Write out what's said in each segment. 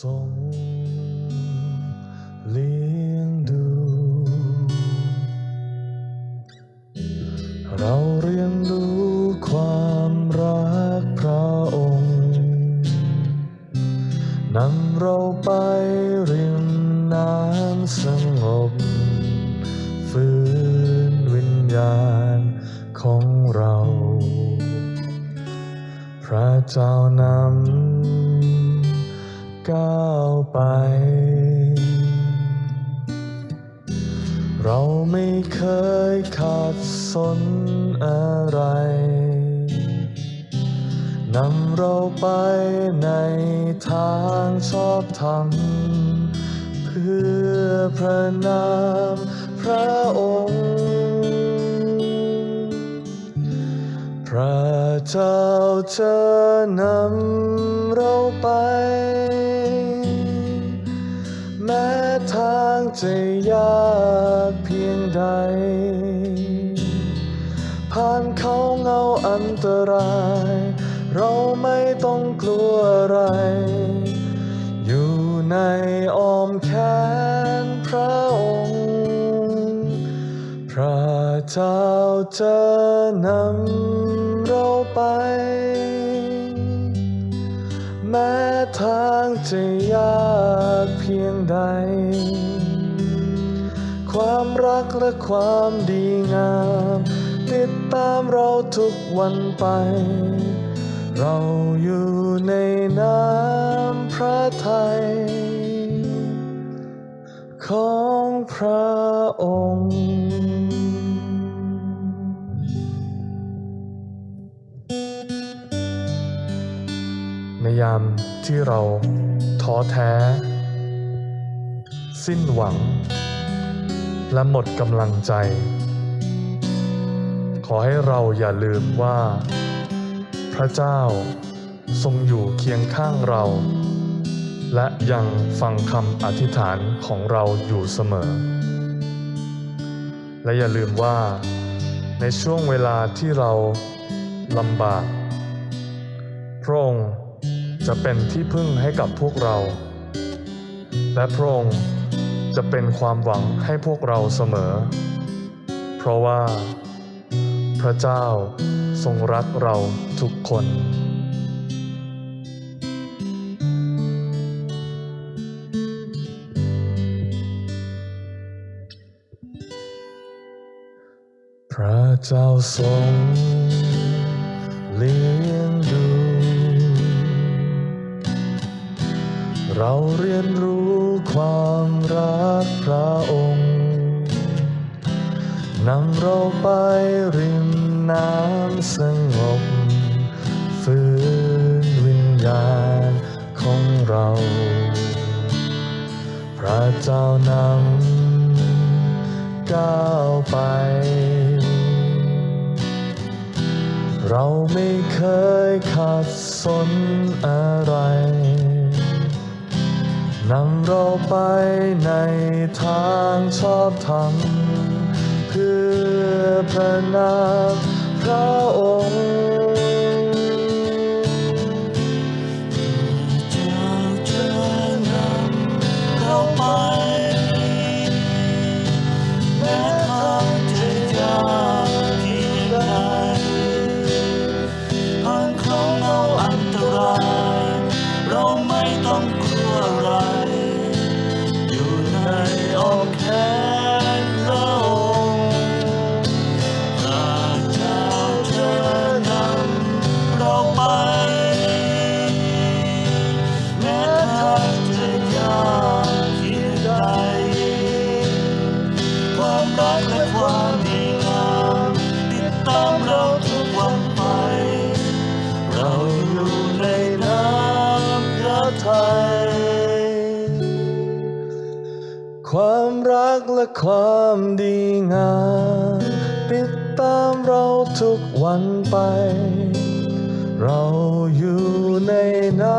ทรงเลี้ยงดู เราเรียนรู้ความรักพระองค์นำเราไปริมน้ำสงบฟื้นวิญญาณของเรา พระเจ้านำ ไป เราไม่เคยขาดสนอะไรนำเราไปในทางชอบธรรม เพื่อพระนามพระองค์ พระเจ้าจะนำเราไป จะยากเพียงใด ผ่านเขาเงาอันตราย เราไม่ต้องกลัวอะไร อยู่ในอ้อมแขนพระองค์พระเจ้าจะนำเราไปแม้ทางจะยากเพียงใด ความรักและความดีงาม ติดตามเราทุกวันไป เราอยู่ในน้ำพระทัยของพระองค์ ในยามที่เราท้อแท้ สิ้นหวัง และหมดกำลังใจ ขอให้เราอย่าลืมว่า พระเจ้าทรงอยู่เคียงข้างเรา และยังฟังคำอธิษฐานของเราอยู่เสมอ และอย่าลืมว่า ในช่วงเวลาที่เราลำบาก พระองค์จะเป็นที่พึ่งให้กับพวกเรา และพระองค์ จะเป็นความหวังให้พวกเราเสมอ เพราะว่า พระเจ้าทรงรักเราทุกคนพระเจ้าทรงเลี้ยง เราเรียนรู้ความรักพระองค์นำเราไปริมน้ำสงบฟื้นวิญญาณของเรา พระเจ้านำก้าวไป เราไม่เคยขาดสนอะไร นำเราไปในทางชอบธรรม เพื่อพระนาม กและความดีงามติดตามเราทุกวันไป เราอยู่ในน้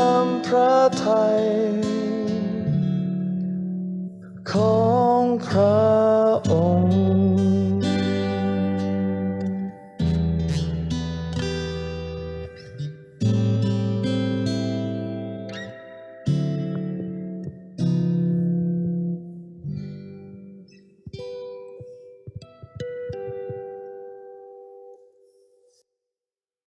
ำพระทัยของพระ